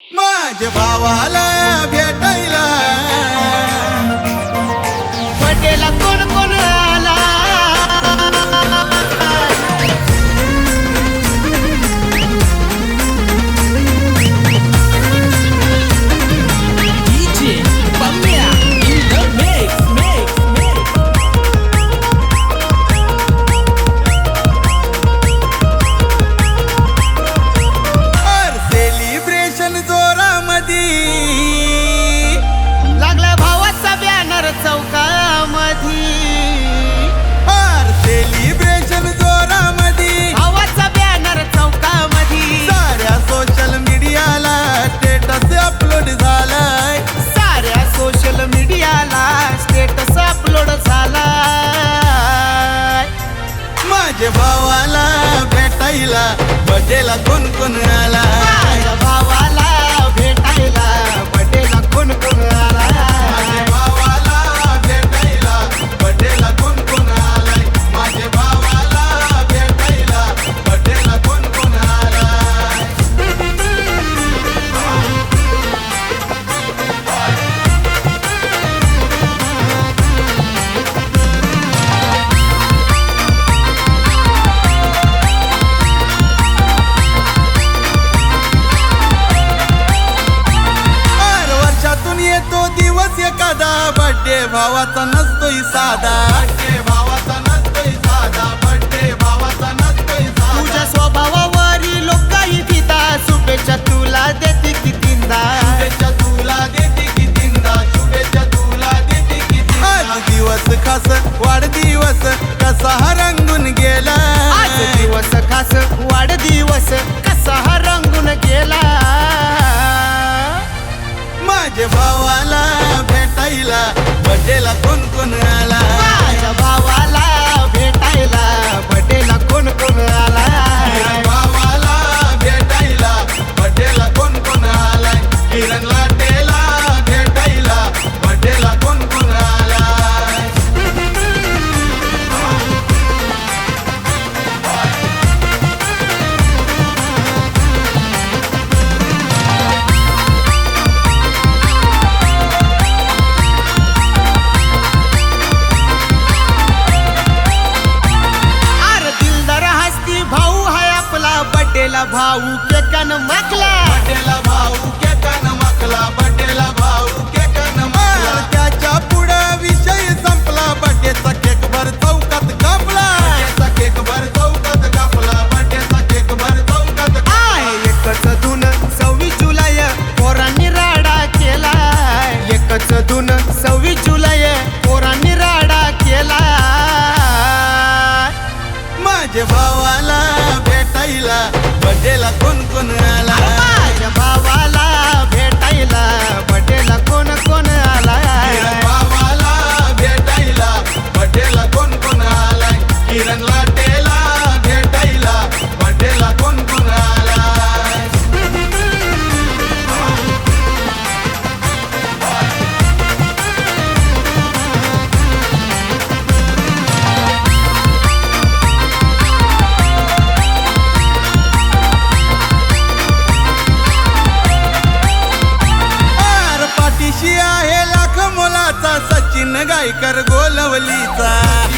मज बाबा लाया माझ्या भावाला भेटायला बटेला कोण कोण आला? भावाला भेटायला बटेला कोण कोण भावाचा नसतोय साधा. वाटेला कोण कोण भाऊ केकन मखला. भाऊ केकन मखला. de la Gaikar गोलवलीचा.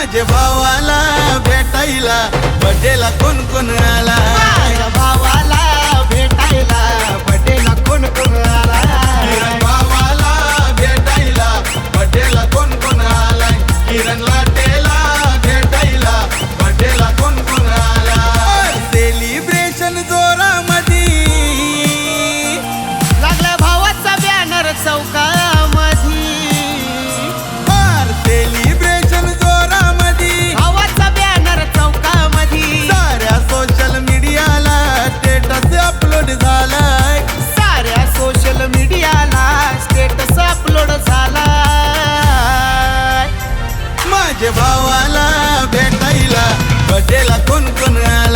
माझ्या भावाला भेटायला बड्डेला कोण कोण आला भावाला भेटायला बडेला कोण कोण आला? माझ्या भावाला भेटायला बडेला कोण कोण आला?